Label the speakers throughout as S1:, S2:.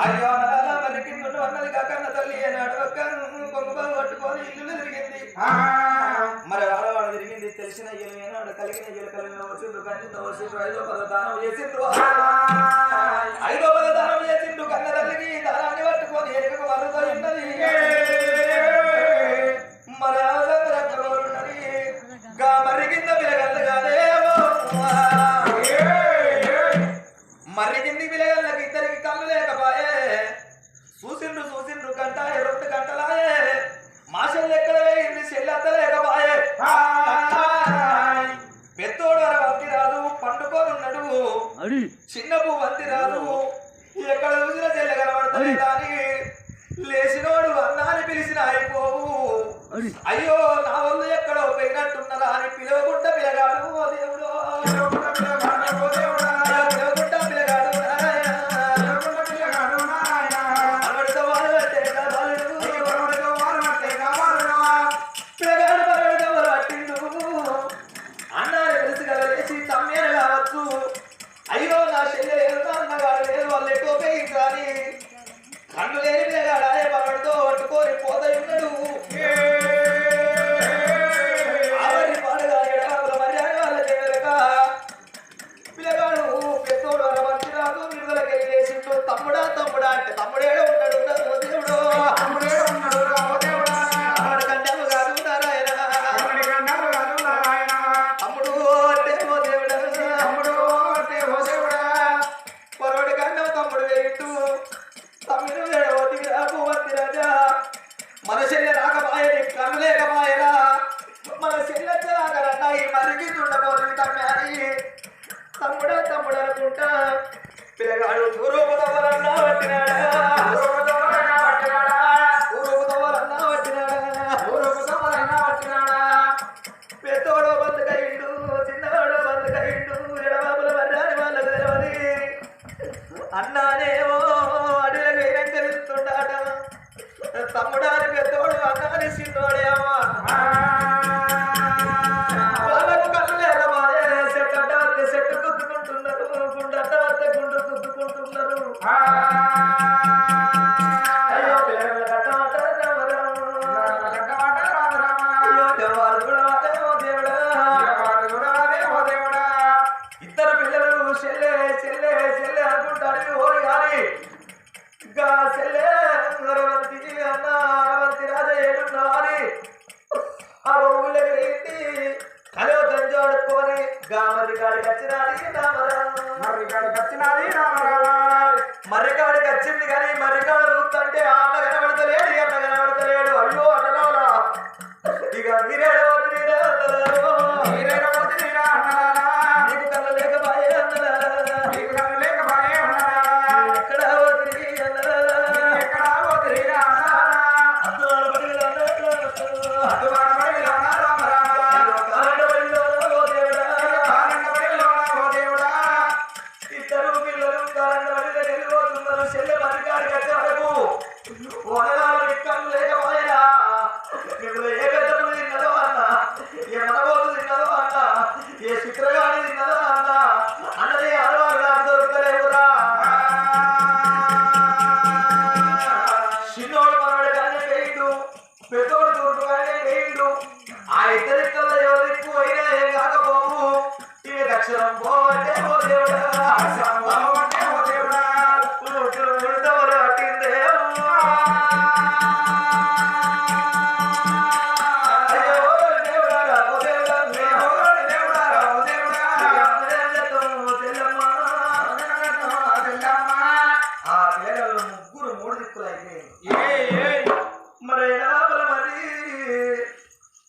S1: అయ్యో నాన్న మరి కింద అన్నది కాకన్న తల్లి ఏనాడు ఒక్క కొంగబాలు పట్టుకొని ఇల్లు తిరిగింది తిరిగింది తెలిసిన ఏనాడు కలిగిన ఇల్లు కలిగిన వచ్చిండు కంచింత వచ్చిండు ఐదో పద దానం చేసిండు ఐదో పద దానం చేసిండు కన్న తల్లికి దానాన్ని పట్టుకొని ఎక్కడికి వరదో ఉన్నది. మరి రక్కలోరున్నది గా మరి కింద పిలగల్లు కాదేమో మర్రి కింది పిల్లగాళ్ళకి దాని లేచినోడు అన్నాని పిలిచిన అయిపోవు. అయ్యో నా వాళ్ళు ఎక్కడో పోయినట్టున్నారా అని పిలవకుండా తమ్ముడారి పెద్దోడు అన్నాని చిన్నోడేమో వాళ్ళకు కళ్ళు లేకమాయే చెట్టు చెట్టు గుండు ఇద్దరు పిల్లలు చెల్లె చెల్లె చెల్లె అనుకుంటారు ఓరి కానీ ఇంకా చెల్లె వచ్చినాది మర్రికాడికి వచ్చింది కానీ మర్రికాడు చూస్తుంటే అన్న కనబడతలేడు అన్న కనబడతలేడు. అయ్యో అన్నలోలా ఇక మీరేడో? పెద్దోడు తూర్పు కానీ వేయిండు ఆ ఇద్దరి కల్లా ఎవరు ఎక్కువ అయినా ఏం కాకపోవు. ఇవి దక్షిణం పోవట్టే ఓ దేవుడా ఊరు ఉడతవరు అట్టిందేమో. అయ్యో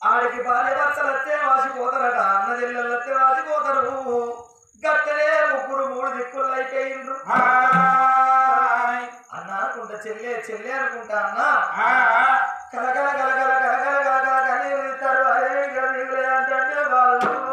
S1: ఆడికి భార్య భర్తలు వస్తే వాసిపోతారట అన్న చెల్లెళ్ళు వస్తే వాసిపోతారు. గట్టనే ముగ్గురు మూడు దిక్కులు అయిపోయిండ్రు. అన్న అనుకుంటా చెల్లె చెల్లె అనుకుంటా అన్న. కలగా